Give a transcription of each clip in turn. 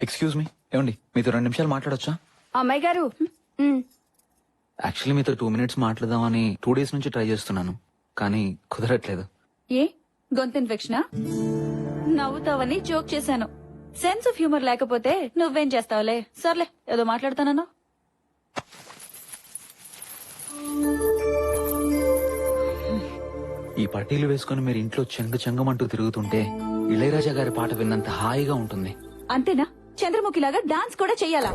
Excuse me ఏమండి మీతో రెండు నిమిషాలు మాట్లాడొచ్చా? అమ్మాయి గారు యాక్చువల్లీ మీతో టూ మినిట్స్ మాట్లాడదామని టూ డేస్ నుంచి ట్రై చేస్తున్నాను కానీ కుదరట్లేదు. ఏ? గొంతు ఇన్ఫెక్షనా? నవ్వుతావని జోక్ చేశాను. సెన్స్ ఆఫ్ హ్యూమర్ లేకపోతే నువ్వేం చేస్తావులే? సర్లే ఏదో మాట్లాడతానన్నా. ఈ పట్టీలు వేసుకుని మీరు ఇంట్లో చెంగు చెంగమంటూ తిరుగుతుంటే ఇళయరాజా గారి పాట విన్నంత హాయిగా ఉంటుంది. అంతేనా? చంద్రముఖిలాగా డాన్స్ కూడా చెయ్యాలా?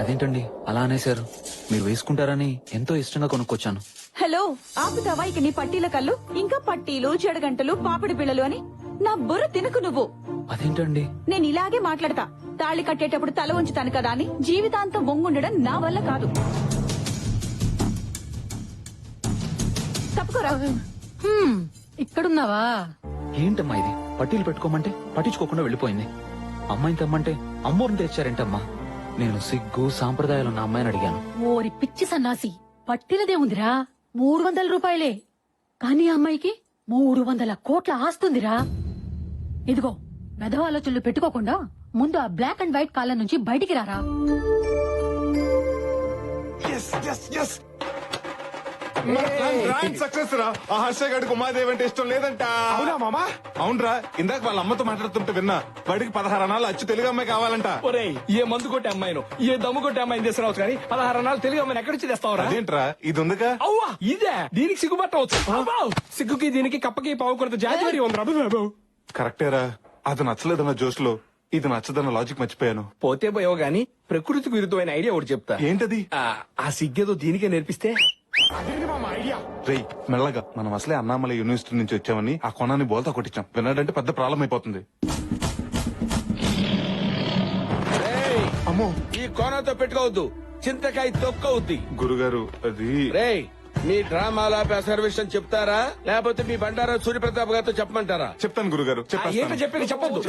అదేంటండి? అలా అనేశారు. మీరు వేసుకుంటారని ఎంతో ఇష్టంగా కొనుక్కొచ్చాను. హలో ఆపుతావా ఇక నీ పట్టీల కళ్ళు? ఇంకా పట్టీలు చెడగంటలు పాపిడి పిల్లలు అని నా బుర్ర తినకు నువ్వు. అదేంటండి? నేను ఇలాగే మాట్లాడతా. తాళి కట్టేటప్పుడు తల ఉంచుతాను కదా అని జీవితాంతం వంగుండడం నా వల్ల కాదు. తప్పుకోరా. హ్మ్, ఇక్కడున్నావా? ఏంటమ్మా ఇది? పట్టీలు పెట్టుకోమంటే పట్టించుకోకుండా వెళ్ళిపోయింది. అమ్మాయిని తెమ్మంటే అమ్మోరిని తెచ్చారేంటమ్మా? నేను సిగ్గు సాంప్రదాయాలు ఉన్న అమ్మాయిని అడిగాను. ఓరి పిచ్చి సన్నాసి పట్టినదే ఉందిరా. మూడు వందల రూపాయలే. కానీ ఆ అమ్మాయికి మూడు వందల కోట్ల ఆస్తుందిరా. ఇదిగో మెదవ ఆలోచనలు పెట్టుకోకుండా ముందు ఆ బ్లాక్ అండ్ వైట్ కాలం నుంచి బయటికి రారా. Yes yes yes grand success రా. ఆ హర్ష గడికి ఉమాదేవి అంటే ఇష్టం లేదంట. అవునా మామా? అవునరా ఇందాక వాళ్ళ అమ్మతో మాట్లాడుతుంటే విన్నా. వాడికి పదహారు అనాలు అచ్చు తెలుగు అమ్మాయి కావాలంట. ఒరేయ్ ఏ మందు కొట్టే అమ్మాయిను ఏ దమ్ము కొట్టే అమ్మాయిని తీసుకురావచ్చు కానీ పదహారు నాలుగు తెలుగు అమ్మాయిని ఎక్కడి నుంచి తెస్తావరా? అదేంట్రా ఇది ఉందిగా అవ్వా ఇదే దీనికి సిగ్గుపట్టవచ్చు! సిగ్గుకి దీనికి కప్పకి పావు కొరత జాతి ఉందిరా. కరెక్టేరా అది నచ్చలేదన్న జోష్లో ఇది నచ్చదన్న లాజిక్ మర్చిపోయాను. పోతే పోయో గాని ప్రకృతికి విరుద్ధమైన ఐడియా ఒకటి చెప్తా. ఏంటది? ఆ, ఆ సిగ్గేదో దీనికే నేర్పిస్తే రేయ్ మెల్లగా. మనం అసలే అన్నామలై యూనివర్సిటీ నుంచి వచ్చామని ఆ కొనాన్ని బోల్తా కొట్టించాం. విన్నాడంటే పెద్ద ప్రాబ్లం అయిపోతుంది. రేయ్, అమ్మో. ఈ కోనతో పెట్టుకోవద్దు. చింతకాయ తొక్కవుద్ది గురుగారు అది రేయ్ మీ డ్రామాల విషయం చెప్తారా? లేకపోతే మీ బండారా సూర్యప్రతాప్ గారితో చెప్పమంటారా? చెప్తాను గురుగారు ఏంటో చెప్పొద్దు?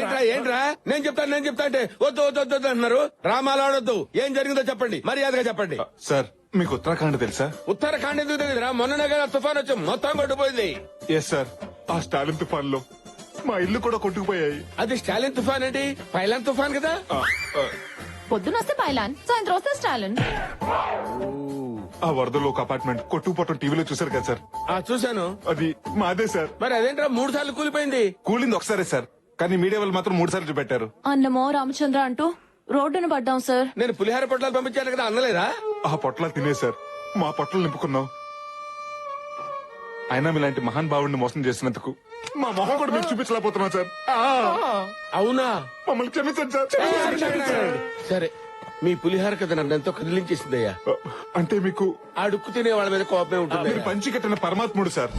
ఏంట్రా ఏంట్రా? నేను చెప్తాను నేను చెప్తా అంటే వద్దు వద్దు వద్దు వద్దు అంటున్నారు. డ్రామాలు ఆడొద్దు. ఏం జరిగిందో చెప్పండి. మర్యాదగా చెప్పండి. సార్ మీకు ఉత్తరాఖండ్ తెలుసా? ఉత్తరాఖండ్ ఎందుకు తెలియదురా? మొన్ననే కదా తుఫాన్ వచ్చి మొత్తం కొట్టుపోయింది ఎస్ సార్ ఆ స్టాలిన్ తుఫాన్లో మా ఇల్లు కూడా కొట్టుకుపోయాయి. అది స్టాలిన్ తుఫాన్ ఏంటి? పైలాన్ తుఫాన్ కదా? ఆ, ఆ, పొద్దున వస్తే పైలాన్ సాయంత్రం వస్తే స్టాలిన్. ఆ వరదలో ఒక అపార్ట్మెంట్ కొట్టుకుపోవటం టీవీలో చూసారు కదా సార్ ఆ చూశాను. అది మాదే సార్ మరి అదేంట్రా? మూడు సార్లు కూలిపోయింది. కూలింది ఒకసారే సార్ కానీ మీడియా వాళ్ళు మాత్రం మూడు సార్లు చూపెట్టారు. అన్నమో రామచంద్ర అంటూ రోడ్డును పడ్డాం సార్ నేను పులిహార పొట్లాలు పంపించాను కదా అందలేదా ఆ పొట్ల తినే సార్. మా పొట్టలు నింపుకున్నాం. అయినా మీలాంటి మహాన్ భావుడిని మోసం చేసినందుకు మా మొహం కూడా మీకు చూపించలేకపోతున్నాం సార్. ఆ, అవునా? మమ్మల్ని క్షమించండి సార్. క్షమించండి. సార్. సరే మీ పులిహార కథ నన్ను ఎంతో కదిలించేసిందయ్యా. అంటే మీకు అడుక్కు తినే వాళ్ళ మీద కోపమే ఉంటుంది మీరు పంచి కట్టిన పరమాత్ముడు సార్.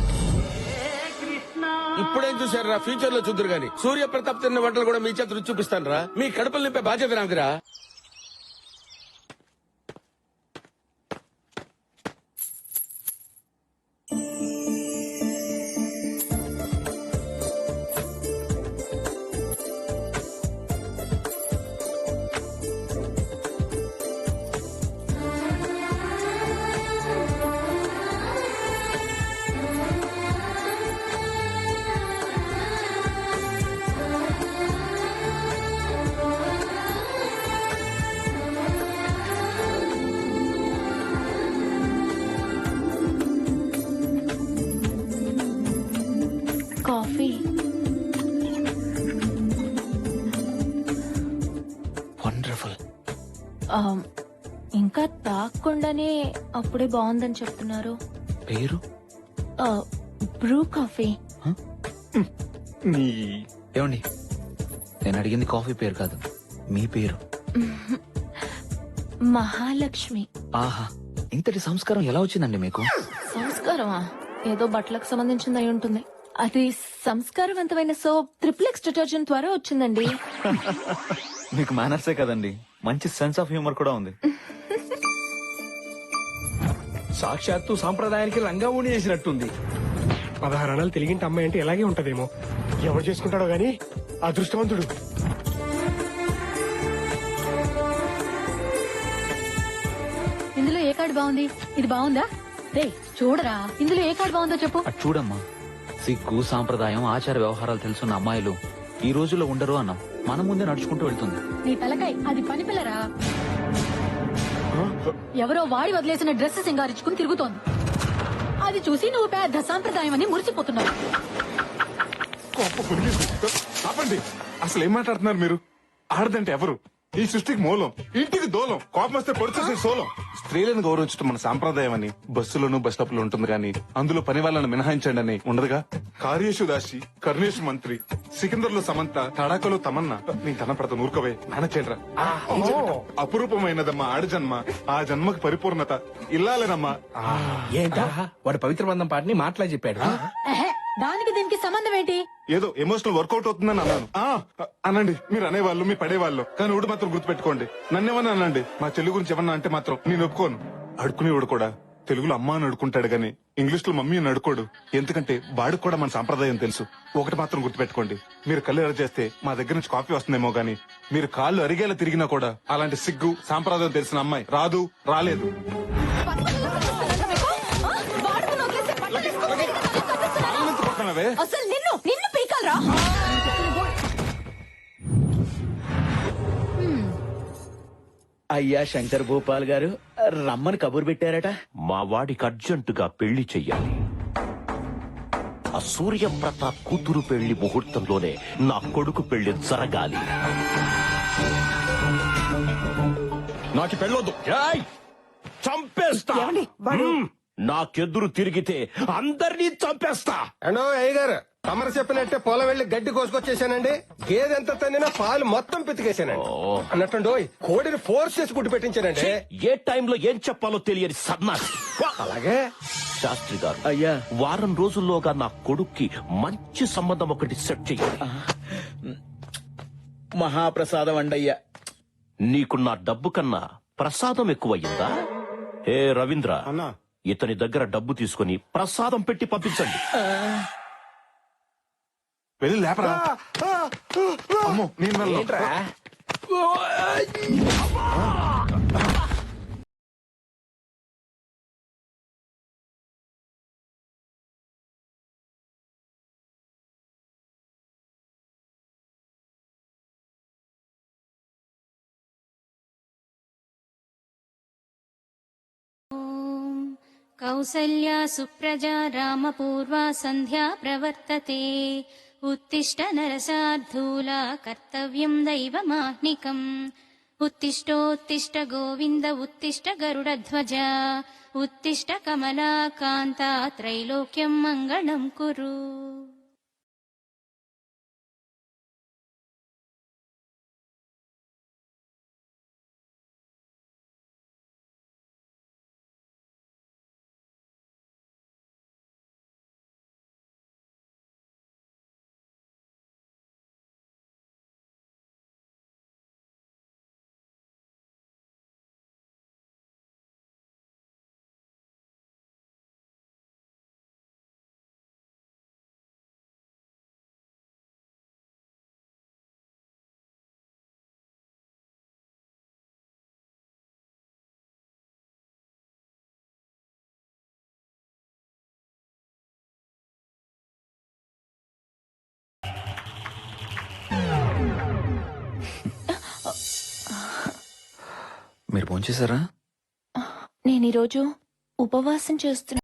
ఇప్పుడేం చూసారా ఫ్యూచర్లో చూద్దరు గాని. సూర్య ప్రతాప్ తిన్న వంటలు కూడా మీ చేత రుచి చూపిస్తాను రా మీ కడుపులు నింపే బాధ్యత నాదిరా. ఇంకా తాగకుండానే అప్పుడే బాగుందని చెప్తున్నారు. పేరు? ఆ, బ్రూ కాఫీ. నీ ఏమండి? నేను అడిగింది కాఫీ పేరు కాదు. మీ పేరు? మహాలక్ష్మి. ఆహా. ఇంతటి సంస్కారం ఎలా వచ్చిందండి మీకు? సంస్కారమా? ఏదో బట్టలకు సంబంధించింది అయి ఉంటుంది. అది సంస్కారవంతమైన సోప్ త్రిప్లెక్స్ డిటర్జెంట్ ద్వారా వచ్చిందండి. మీకు మేనర్సే కదండి. మంచి సెన్స్ ఆఫ్ హ్యూమర్ కూడా ఉంది. సాక్షాత్తు సాంప్రదాయానికి రంగా ఉండి చేసినట్టుంది పదహారు అనాలు తెలిగింటి అమ్మాయి అంటే ఇలాగే ఉంటదేమో. ఎవరు చేసుకుంటాడో గాని అదృష్టవంతుడు. ఇందులో ఏ కార్డు బాగుంది? ఇది బాగుందా? రే చూడరా. ఇందులో ఏ కార్డు బాగుందో చెప్పు. అటు చూడమ్మా. సిగ్గు సాంప్రదాయం ఆచార వ్యవహారాలు తెలుసున్న అమ్మాయిలు ఈ రోజుల్లో ఉండరు అన్నాం. మన ముందే నడుచుకుంటూ వెళ్తుంది. నీ తలకాయ్ అది పని పిల్లరా? ఎవరో వాడి వదిలేసిన డ్రెస్ సింగారించుకుని తిరుగుతోంది. అది చూసి నువ్వు పెద్ద సాంప్రదాయం అని మురిసిపోతున్నావు. ఆపండి. అసలు ఏం మాట్లాడుతున్నారు మీరు? ఆడదంటే ఎవరు? ఈ సృష్టికి మూలం ఇంటికి దూలం కోపం వస్తే పొడిచేసే సోలం. స్త్రీలను గౌరవించడం మన సాంప్రదాయం అని బస్సులోను బస్ స్టాప్లో ఉంటుంది కానీ అందులో పని వాళ్ళని మినహాయించండి అని ఉండదుగా? కార్యేషు దాసి కర్ణేషు మంత్రి సికిందర్లో సమంత తడాకలో తమన్నా. నీ తన ప్రత నూరుకవే నానచేట్రా అపురూపమైనదమ్మా ఆడ జన్మ ఆ జన్మకి పరిపూర్ణత ఇల్లాలేనమ్మా. ఏంటా? వాడు పవిత్ర బంధం పాటని మాటలా చెప్పాడు. దానికి దీనికి సంబంధం ఏంటి? ఏదో ఎమోషనల్ వర్కౌట్ అవుతుందని అన్నాను. ఆ, అనండి మీరు అనేవాళ్ళు మీ పడేవాళ్ళు. కానీ ఊడు మాత్రం గుర్తుపెట్టుకోండి. నన్నేమన్నా అనండి? మా చెల్లి గురించి ఏమన్నా అంటే మాత్రం నేను ఒప్పుకోను. అడుకునేవాడు కూడా. తెలుగులో అమ్మ అని అడుకుంటాడు గాని ఇంగ్లీష్లో మమ్మీ అని అడుకోడు ఎందుకంటే వాడికి కూడా మన సాంప్రదాయం తెలుసు. ఒకటి మాత్రం గుర్తుపెట్టుకోండి. మీరు కళ్ళు ఎర్ర చేస్తే మా దగ్గర నుంచి కాఫీ వస్తుందేమో గాని మీరు కాళ్ళు అరిగేలా తిరిగినా కూడా అలాంటి సిగ్గు సాంప్రదాయం తెలిసిన అమ్మాయి రాదు రాలేదు. పక్కనవే అసలు నిన్ను నిన్ను పీకాలరా? అయ్యా శంకర్ భూపాల్ గారు రమ్మని కబురు పెట్టారట. మా వాడికి అర్జెంటుగా పెళ్ళి చెయ్యాలి. ఆ సూర్య ప్రతాప్ కూతురు పెళ్ళి ముహూర్తంలోనే నా కొడుకు పెళ్ళి జరగాలి. నాకు పెళ్ళొద్దు. ఏయ్! చంపేస్తా. నాకెదురు తిరిగితే అందరినీ చంపేస్తా. అండో అయ్య గారు తమరు చెప్పినట్టే పొలం వెళ్ళి గడ్డి కోసుకొచ్చేసానండి. గేదె ఎంత తన్నినా పాలు మొత్తం పితికేసానండి. అన్నట్టు కోడిని ఫోర్స్ చేసి గుడ్డు పెట్టించానండి. ఏ టైంలో ఏం చెప్పాలో తెలియని సన్నాసి. అలాగే. శాస్త్రి గారు అయ్యా. వారం రోజుల్లోగా నా కొడుక్కి మంచి సంబంధం ఒకటి సెట్ చెయ్యాలి. మహాప్రసాదం అండయ్యా. నీకు నా డబ్బు కన్నా ప్రసాదం ఎక్కువయ్యిందా? ఏ రవీంద్ర. ఇతని దగ్గర డబ్బు తీసుకుని ప్రసాదం పెట్టి పంపించండి. వెళ్ళి లేపరా. అమ్మో నేను వెళ్ళను. कौसल्या सुप्रजा रामपूर्वा सन्ध्या प्रवर्तते। उत्तिष्ठ नरसार्धूला कर्तव्यम् दैवमाह्निकम् उत्तिष्ठोत्तिष्ठ गोविन्द उत्तिष्ठ गरुडध्वज। उत्तिष्ठ कमला कान्ता त्रैलोक्यम् मङ्गलम् कुरु మీరు భోంచేశారా? నేను ఈరోజు ఉపవాసం చేస్తున్నా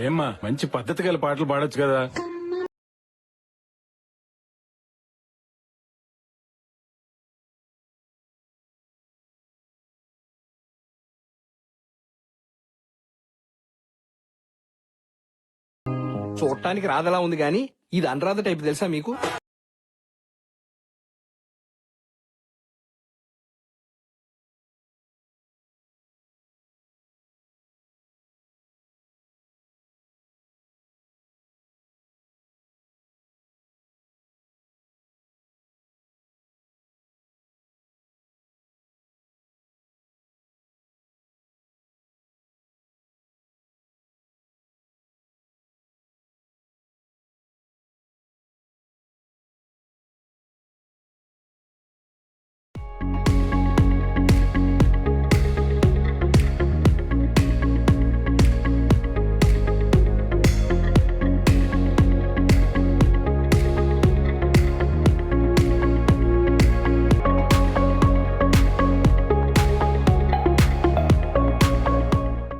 ఏమ్మా మంచి పద్ధతి గల పాటలు పాడొచ్చు కదా. చూడటానికి రాదలా ఉంది కానీ ఇది అనురాధ టైప్ తెలుసా మీకు? you